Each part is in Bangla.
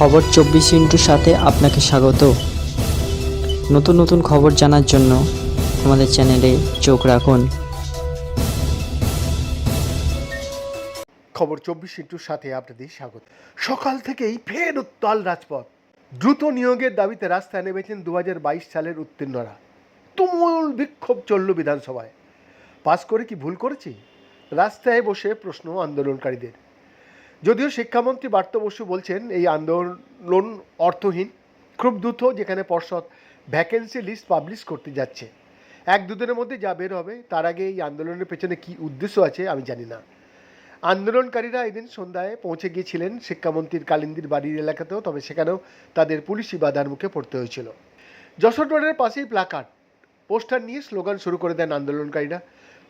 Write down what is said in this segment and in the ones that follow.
খবর চব্বিশ ইন্টুর সাথে আপনাকে স্বাগত। নতুন নতুন খবর জানার জন্য আমাদের চ্যানেলে চোখ রাখুন। খবর চব্বিশ ইন্টুর সাথে আপনাদের স্বাগত। সকাল থেকেই ফের উত্তাল রাজপথ। দ্রুত নিয়োগের দাবিতে রাস্তায় নেমেছেন দু হাজার বাইশ সালের উত্তীর্ণরা। তুমুল বিক্ষোভ চলল বিধানসভায়। পাস করে কি ভুল করেছি? রাস্তায় বসে প্রশ্ন আন্দোলনকারীদের। যদিও শিক্ষামন্ত্রী বার্ত বসু বলছেন এই আন্দোলন অর্থহীন, খুব দ্রুত যেখানে পর্ষদ ভ্যাকেন্সি লিস্ট পাবলিশ করতে যাচ্ছে। এক দুদিনের মধ্যে যা বের হবে, তার আগে এই আন্দোলনের পেছনে কী উদ্দেশ্য আছে আমি জানি না। আন্দোলনকারীরা এদিন সন্ধ্যায় পৌঁছে গিয়েছিলেন শিক্ষামন্ত্রীর কালিন্দির বাড়ির এলাকাতেও, তবে সেখানেও তাদের পুলিশি বাধার মুখে পড়তে হয়েছিল। যশোর রোডের পাশেই প্লাকার্ড পোস্টার নিয়ে স্লোগান শুরু করে দেন আন্দোলনকারীরা।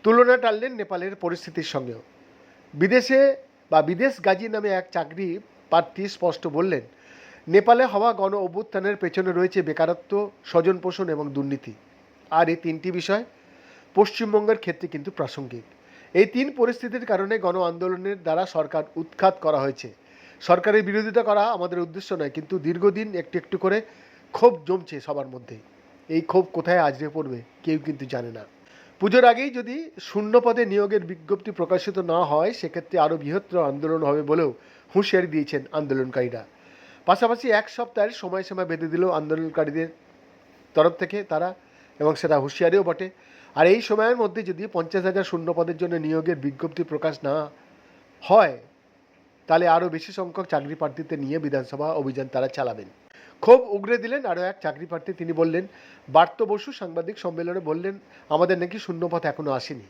তুলনা টানলেন নেপালের পরিস্থিতির সঙ্গেও। বিদেশে বা বিদেশ গাজী নামে এক চাকরি প্রার্থী স্পষ্ট বললেন, নেপালে হওয়া গণ অভ্যুত্থানের পেছনে রয়েছে বেকারত্ব, স্বজন পোষণ এবং দুর্নীতি। আর এই তিনটি বিষয় পশ্চিমবঙ্গের ক্ষেত্রে কিন্তু প্রাসঙ্গিক। এই তিন পরিস্থিতির কারণে গণ আন্দোলনের দ্বারা সরকার উৎখাত করা হয়েছে। সরকারের বিরোধিতা করা আমাদের উদ্দেশ্য নয়, কিন্তু দীর্ঘদিন একটু একটু করে ক্ষোভ জমছে সবার মধ্যে। এই ক্ষোভ কোথায় আজরে পড়বে কেউ কিন্তু জানে না। পুজোর আগেই যদি শূন্য পদে নিয়োগের বিজ্ঞপ্তি প্রকাশিত না হয়, সেক্ষেত্রে আরও বৃহত্তর আন্দোলন হবে বলেও হুঁশিয়ারি দিয়েছেন আন্দোলনকারীরা। পাশাপাশি এক সপ্তাহের সময়সীমা বেঁধে দিল আন্দোলনকারীদের তরফ থেকে তারা এবং সেটা হুঁশিয়ারিও বটে। আর এই সময়ের মধ্যে যদি পঞ্চাশ হাজার শূন্য পদের জন্য নিয়োগের বিজ্ঞপ্তি প্রকাশ না হয়, তাহলে আরও বেশি সংখ্যক চাকরি প্রার্থীদের নিয়ে বিধানসভা অভিযান তারা চালাবেন। ক্ষোভ উগরে দিলেন, আরও এক চাকরি প্রার্থী তিনি বললেন, বার্ত বসু সাংবাদিক সম্মেলনে বললেন, আমাদের নাকি শূন্যপথ এখনও আসেনি।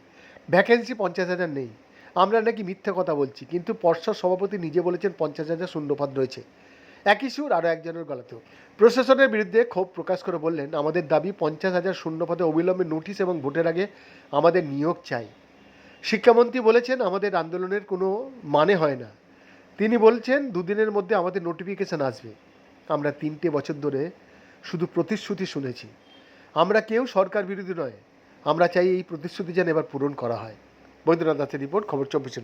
ভ্যাকেন্সি পঞ্চাশ হাজার নেই। আমরা নাকি মিথ্যে কথা বলছি, কিন্তু পর্ষদ সভাপতি নিজে বলেছেন পঞ্চাশ হাজার শূন্যপদ রয়েছে। একই সুর আরও একজনের গলাতেও। প্রশাসনের বিরুদ্ধে ক্ষোভ প্রকাশ করে বললেন, আমাদের দাবি পঞ্চাশ হাজার শূন্যপদে অবিলম্বে নোটিশ এবং ভোটের আগে আমাদের নিয়োগ চাই। শিক্ষামন্ত্রী বলেছেন, আমাদের আন্দোলনের কোনো মানে হয় না। তিনি বলছেন, দুদিনের মধ্যে আমাদের নোটিফিকেশন আসবে। আমরা তিনটে বছর ধরে শুধু প্রতিশ্রুতি শুনেছি। আমরা কেউ সরকার বিরোধী নয়, আমরা চাই এই প্রতিশ্রুতি যেন এবার পূরণ করা হয়। বৈদ্যনাথ দাসের রিপোর্ট, খবর চব্বিশ